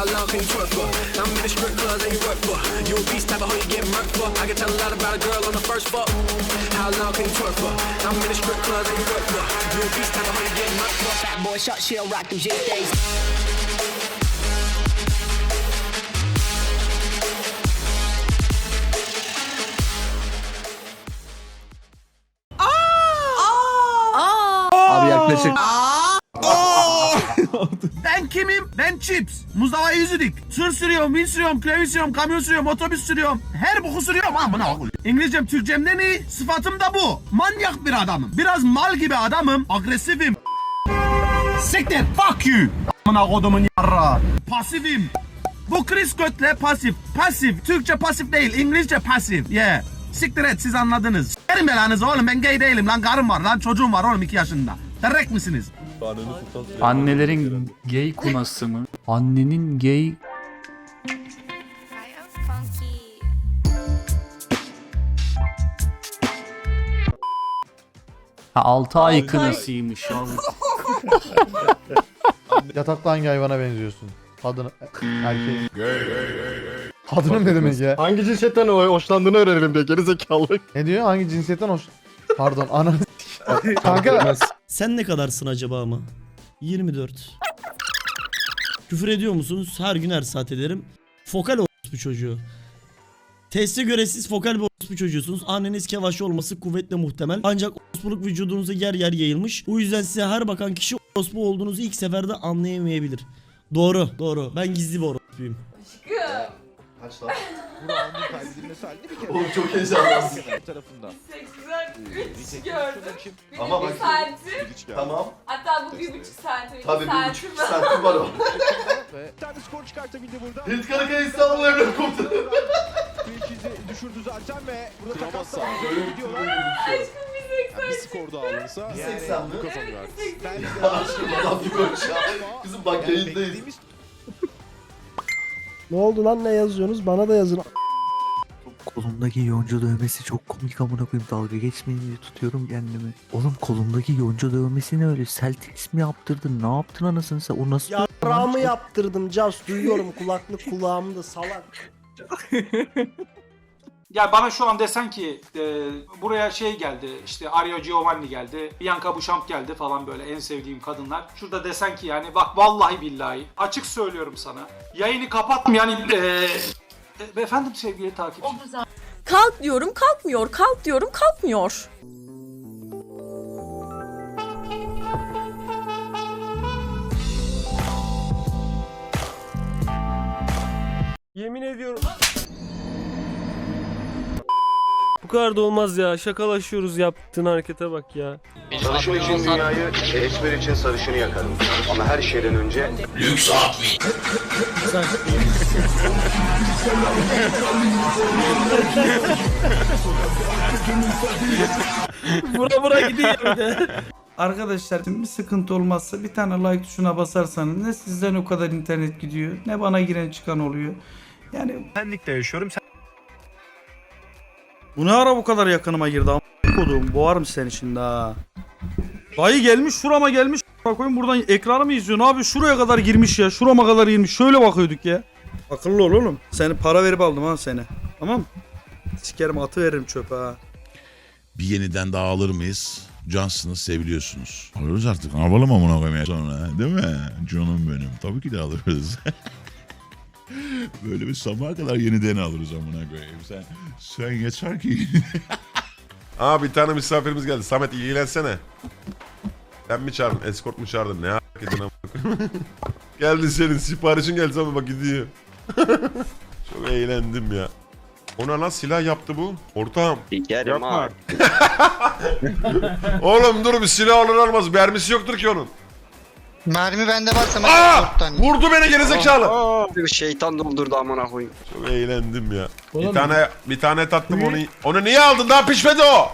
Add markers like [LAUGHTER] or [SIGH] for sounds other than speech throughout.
How long can you twerk for? I'm in the strip club that you work for. You a beast type of hoe you get murked for. I can tell a lot about a girl on the first fuck. How long can you twerk for? I'm in the strip club that you work for. You a beast type of hoe you get murked for. Fat boy shot, she'll rock them J days. Oh! Oh! Oh! Abi yaklaşık. Ben kimim? Ben Chips. Mustafa Yüzüdik. Tır sürüyorum, bin sürüyorum, klavye sürüyorum, kamyon sürüyorum, otobüs sürüyorum. Her boku sürüyorum amına koyayım. İngilizcem, Türkçem ne iyi? Sıfatım da bu. Manyak bir adamım. Biraz mal gibi adamım. Agresifim. Siktir. Fuck you. Amına kodumun yarra. Pasifim. Bu Chris Göt'le pasif. Pasif. Türkçe pasif değil. İngilizce pasif. Yeah. Siktir et siz anladınız. Verin belanızı oğlum ben gay değilim lan karım var lan çocuğum var oğlum 2 yaşında. Terrek misiniz? Annelerin gay kunası mı? Annenin gay ha, 6 ay kınasıymış abi. [LAUGHS] Yatakta hangi hayvana benziyorsun? Kadın, erkek. Kadının ne demek ya? Hangi cinsiyetten o- hoşlandığını öğrenelim diye gerizekalı. Ne diyor? Hangi cinsiyetten hoş... Pardon ananı s- Kanka Sen ne kadarsın acaba ama? 24. Küfür ediyor musunuz? Her gün her saat ederim. Fokal orospu çocuğu. Teste göre siz fokal bir orospu çocuğusunuz. Anneniz kevaşı olması kuvvetle muhtemel. Ancak orospuluk vücudunuza yer yer yayılmış. Bu yüzden size her bakan kişi orospu olduğunuzu ilk seferde anlayamayabilir. Doğru, doğru. Ben gizli bir orospuyum. Oğlum çok heyecanlısın. Güzel 3 gördüm. Benim Ama bir bak- saatim. Tamam. Hatta bu bir buçuk saatim. Tabii iki bir buçuk var. saatim var o. [LAUGHS] Bir tane skor çıkartabildi burada. Hint Karakaya İstanbul Emre Komutanı. İzi düşürdü zaten ve burada takasla Böyle bir gidiyorlar. Aşkım bir seksen. Bir skor daha alınsa Bir seksen mi? bu kazanıyor artık. Ben Ya aşkım adam bir koç ya. Kızım bak yani yayındayız. beklediğimiz Ne oldu lan ne yazıyorsunuz? Bana da yazın. Kolumdaki yonca dövmesi çok komik amına koyayım dalga geçmeyin diye tutuyorum kendimi. Oğlum kolumdaki yonca dövmesi ne öyle? Celtics mi yaptırdın? Ne yaptın anasını sen? O nasıl? Yarrağımı yaptırdım Cas. Duyuyorum kulaklık kulağımda salak. [LAUGHS] Ya bana şu an desen ki e, buraya şey geldi işte Arya Giovanni geldi, Bianca Bouchamp geldi falan böyle en sevdiğim kadınlar. Şurada desen ki yani bak vallahi billahi açık söylüyorum sana. Yayını kapatmayan e, e, efendim sevgili takipçi. Kalk diyorum kalkmıyor. Kalk diyorum kalkmıyor. Yemin ediyorum. Kadar da olmaz ya. Şakalaşıyoruz yaptığın harekete bak ya. Sarışın için dünyayı, esmer için sarışını yakarım. Ama her şeyden önce [LAUGHS] Bura bura gidiyor bir de. [LAUGHS] Arkadaşlar bir sıkıntı olmazsa bir tane like tuşuna basarsanız ne sizden o kadar internet gidiyor ne bana giren çıkan oluyor. Yani Senlikte yaşıyorum. Bu ne ara bu kadar yakınıma girdi am kodum boğarım seni şimdi ha. Dayı gelmiş şurama gelmiş koyayım buradan ekranı mı izliyorsun abi şuraya kadar girmiş ya şurama kadar girmiş şöyle bakıyorduk ya. Akıllı ol oğlum seni para verip aldım ha seni tamam? Sikerim atı veririm çöpe ha. Bir yeniden daha alır mıyız? Cansınız, seviliyorsunuz. Alırız artık. Ne yapalım amına koymaya sonra değil mi? Canım benim. Tabii ki de alırız. [LAUGHS] Böyle bir sabaha kadar yeniden alırız amına koyayım. Sen, sen yeter ki. [LAUGHS] Aa bir tane misafirimiz geldi. Samet ilgilensene. Sen mi çağırdın? Eskort mu çağırdın? Ne hak edin amına koyayım? [LAUGHS] Geldi senin siparişin geldi sana bak gidiyor. [LAUGHS] Çok eğlendim ya. Ona nasıl silah yaptı bu? Ortağım. Yapma. Oğlum dur bir silah alır almaz. Mermisi yoktur ki onun. Mermi bende varsa Aa! Vurdu beni gerizekalı. bir şeytan doldurdu amına koyayım. Çok eğlendim ya. bir tane bir tane tattım onu. Onu niye aldın? Daha pişmedi o.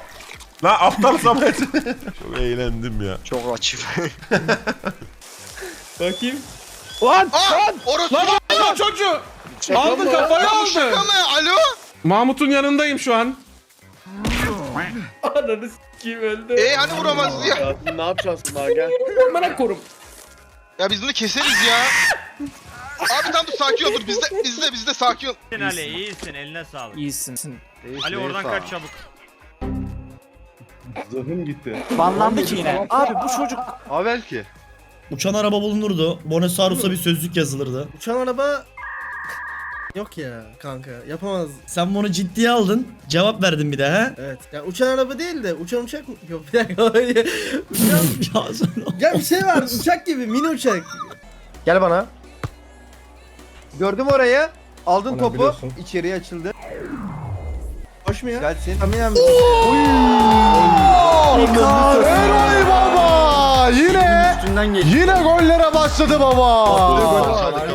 Lan aptal [LAUGHS] Samet. [LAUGHS] Çok eğlendim ya. Çok açım. [LAUGHS] Bakayım. Lan! Aa! Orası lan, Lan çocuğu! Aldı kafayı aldı. mı? Alo? Mahmut'un yanındayım şu an. Ananı s**eyim öldü. E hani vuramaz ya? Ne yapacağız daha gel. Bana korum. Ya biz bunu keseriz ya. Abi tam dur sakin ol dur bizde bizde bizde sakin ol. Ali iyisin eline sağlık. İyisin. Ali oradan kaç çabuk. Banlandı ki yine. Abi bu çocuk Haber ki. Uçan araba bulunurdu. Bonesaurus'a bir sözlük yazılırdı. Uçan araba yok ya kanka yapamaz. Sen bunu ciddiye aldın. Cevap verdin bir de ha? Evet. Ya uçan araba değil de uçan uçak mı? Yok bir dakika. [LAUGHS] uçan... [LAUGHS] ya sen ya bir şey var uçak gibi mini uçak. Gel bana. Gördüm orayı. Aldın topu. İçeriye açıldı. Hoş mu ya? Gelsin. Eroy baba! Yine yine gollere başladı baba.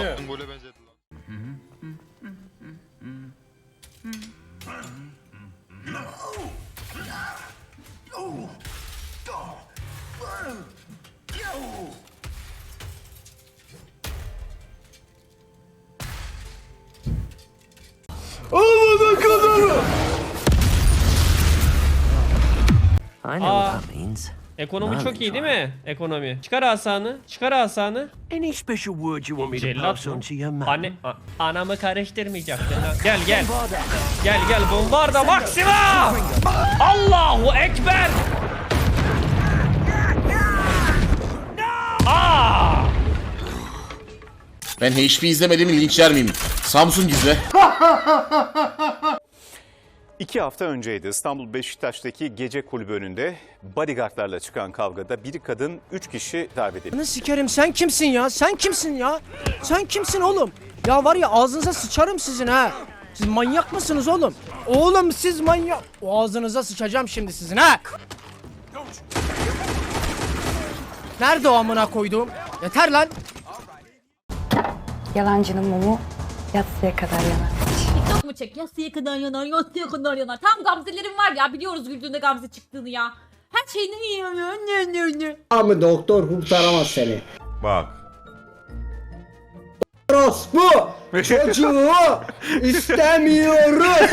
Aa, ekonomi çok iyi değil mi? Ekonomi. Çıkar asanı. Çıkar asanı. Any special word you want me to Cellat pass mı? on to your man? Anne, a- anamı karıştırmayacaktın lan. Gel gel. Gel gel bombarda Maxima! Allahu Ekber! Aa! Ben HP izlemediğimi linçler miyim? Samsung izle. [LAUGHS] İki hafta önceydi İstanbul Beşiktaş'taki gece kulübü önünde bodyguardlarla çıkan kavgada bir kadın üç kişi darp edildi. Ne sikerim sen kimsin ya? Sen kimsin ya? Sen kimsin oğlum? Ya var ya ağzınıza sıçarım sizin ha. Siz manyak mısınız oğlum? Oğlum siz manyak. O ağzınıza sıçacağım şimdi sizin ha. Nerede o amına koyduğum? Yeter lan. Yalancının mumu yatsıya kadar yanar. Mu çek? Yatsıya kadar yanar, yatsıya kadar yanar. Tam gamzelerim var ya biliyoruz güldüğünde gamze çıktığını ya. Her şeyini yiyor. Ne ne ne. Abi doktor kurtaramaz seni. Bak. Orospu çocuğu istemiyoruz.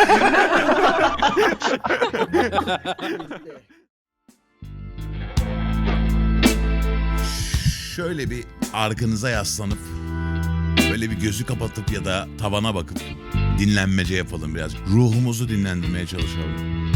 Şöyle bir arkanıza yaslanıp böyle bir gözü kapatıp ya da tavana bakıp dinlenmece yapalım biraz. Ruhumuzu dinlendirmeye çalışalım.